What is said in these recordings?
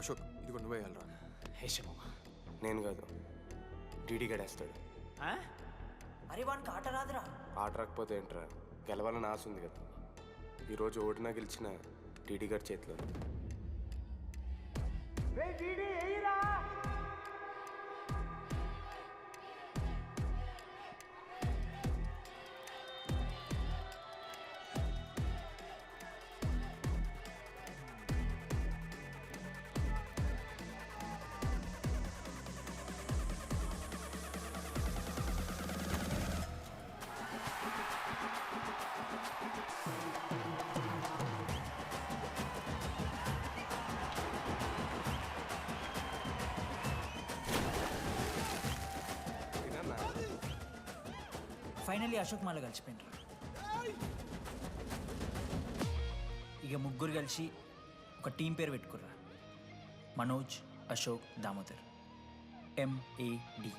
అశోక్ ఇది నువ్వే వెళ్ళరా. హేషము నేను కాదు డీడీ గడేస్తాడు. అరే వానికి ఆట రాదురా. ఆట రాకపోతే ఏంట్రా? గెలవాలని ఆశ ఉంది కదా. ఈరోజు ఓడినా గెలిచిన డీడీ గారి చేతిలో ఫైనల్లీ అశోక్ మాల కలిసిపోయినరా. ఇక ముగ్గురు కలిసి ఒక టీం పేరు పెట్టుకుర్రా. మనోజ్ అశోక్ దామోదర్. ఎంఏడి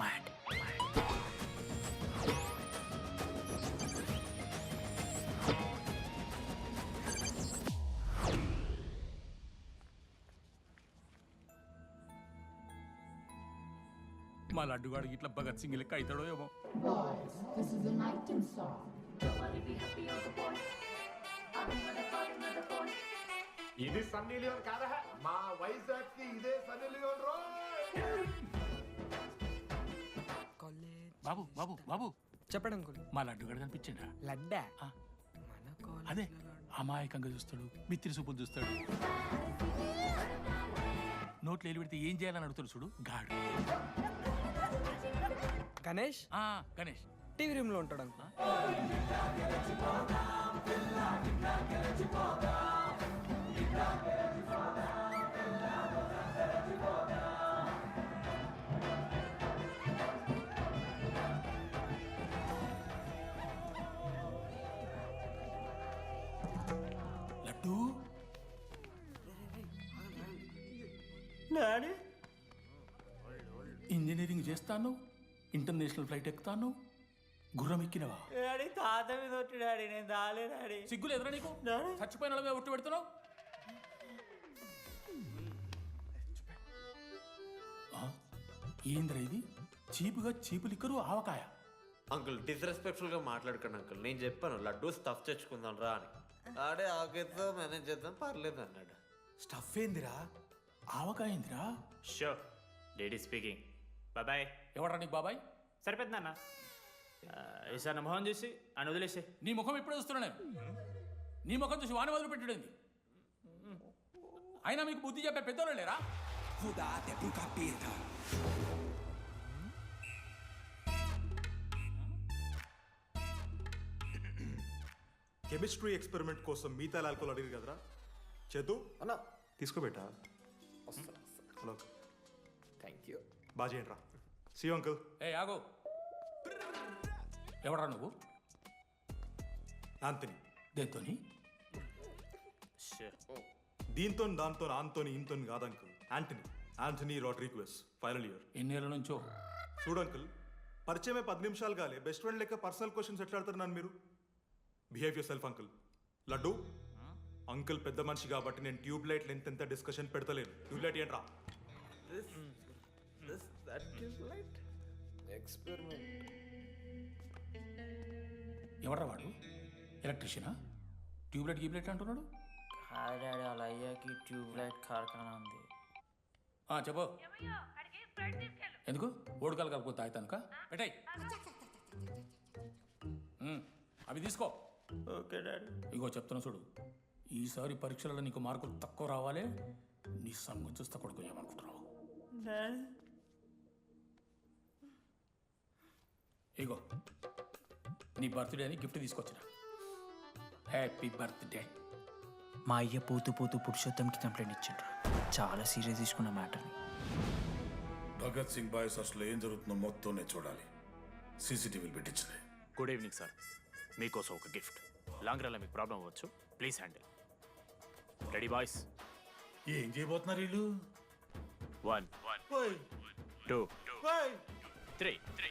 మ్యాడ్ మా లడ్డుగాడికి ఇట్లా భగత్ సింగ్ లెక్క అవుతాడో ఏమో. ఇది సన్నీ లియోన్ కాదా మా వైజాగ్కి ఇదే సన్నీ లియోన్ రో బాబు బాబు బాబు. చెప్పడం అంకుల్. మా లడ్డుగాడు కనిపించిండా? లడ్డా? ఆ. మన కాలేజ్ అదే అమాయకంగా చూస్తాడు మిత్రి సూపులు చూస్తాడు. నోట్లు ఎలి పెడితే ఏం చేయాలని అడుగుతాడు చూడు? గాడు. గణేష్? ఆ, గణేష్. టీవీ రూమ్లో ఉంటాడు అంకుల్. ఇంజనీరింగ్ చేస్తాను ఇంటర్నేషనల్ ఫ్లైట్ ఎక్కుతాను గుర్రం ఎక్కినవా? డాడీ తాత మీద ఒట్టు డాడీ నేను దాలే డాడీ. సిగ్గులు ఎదురా నీకు? చచ్చిపోయిన వాళ్ళ మీద ఒట్టు పెడుతున్నావు? ఏంద్రా ఇది? చీపుగా చీపు లిక్కరు ఆవకాయ. అంకుల్ డిస్రెస్పెక్ట్ఫుల్గా మాట్లాడకండి అంకుల్. నేను చెప్పాను లడ్డు స్టఫ్ తెచ్చుకుందాం రా అని. ఆడే ఆకేతో మేనేజ్ చేద్దాం పర్లేదు అన్నాడు. స్టఫ్ ఏందిరా? ఆవకాయిందిరా? Show lady speaking. బాబాయ్. ఎవడరా నీకు బాబాయ్? సరిపోతుంది అన్న ఈసారి మొహం చూసి అని వదిలేసే. నీ ముఖం ఇప్పుడే చూస్తున్నా నీ ముఖం చూసి వాని వదిలి పెట్టడండి అయినా మీకు బుద్ధి చెప్పే పెద్దోళ్ళు లేరా? కెమిస్ట్రీ ఎక్స్పెరిమెంట్ కోసం మిగతా లాల్కోలు అడిగారు కదరా? చదువు అన్న. తీసుకోబెట్టా హలో థ్యాంక్ యూ బాగా చేయండి రా సి అంకుల్ ఏ ఆగో. ఎవడా నువ్వు? ఆంతని దేంతోని దీంతో దాంతో ఆంతోని ఇంతో కాదు uncle Antony Antony Rodrigues final year ఎన్నేళ్ళ నుంచో? చూడు అంకుల్ పరిచయమే పది నిమిషాలు కాలే. బెస్ట్ ఫ్రెండ్ లెక్క పర్సనల్ క్వశ్చన్స్ ఎట్లా నన్ను మీరు? Behave yourself uncle Laddu uncle పెద్ద మనిషి కాబట్టి నేను ట్యూబ్ లైట్ లెంత్ ఎంత డిస్కషన్ పెడతలేను. ట్యూబ్ లైట్ ఏంట్రా ఎక్స్పెరిమెంట్ ఎవడ్రా వాడు? ఎలక్ట్రీషియనా ట్యూబ్లైట్ గీబ్లైట్ అంటున్నాడు? డాడీ వాళ్ళ అయ్యాకి ట్యూబ్ లైట్ కార్ఖానా ఉంది. ఆ, చెప్పు. ఎందుకు? ఓడికాలు కలుపుకొని తాగుతానుక? పెట్టాయి. అవి తీసుకో. ఓకే డాడీ ఇగో చెప్తున్నా చూడు. ఈసారి పరీక్షలలో నీకు మార్కులు తక్కువ రావాలి. నీ సంగతి చూస్తే కొడుకు ఏమనుకుంటున్నావు? డాడీ ఇగో నీ బర్త్డే అని గిఫ్ట్ తీసుకొచ్చిన. హ్యాపీ బర్త్డే మా అయ్య పోతూ పోతూ పురుషోత్తంకి కంప్లైంట్ ఇచ్చిండ్రు. చాలా సీరియస్ తీసుకున్న మ్యాటర్ని భగత్ సింగ్ బాయ్స్ అసలు ఏం జరుగుతుందో మొత్తం నేను చూడాలి సీసీటీవీలు పెట్టించింది గుడ్ ఈవినింగ్ సార్ మీకోసం ఒక గిఫ్ట్ లాంగ్ రన్లో మీకు ప్రాబ్లం అవ్వచ్చు. ప్లీజ్ హ్యాండిల్ రెడీ బాయ్స్ ఏం చేయబోతున్నారు వీళ్ళు? One one two three three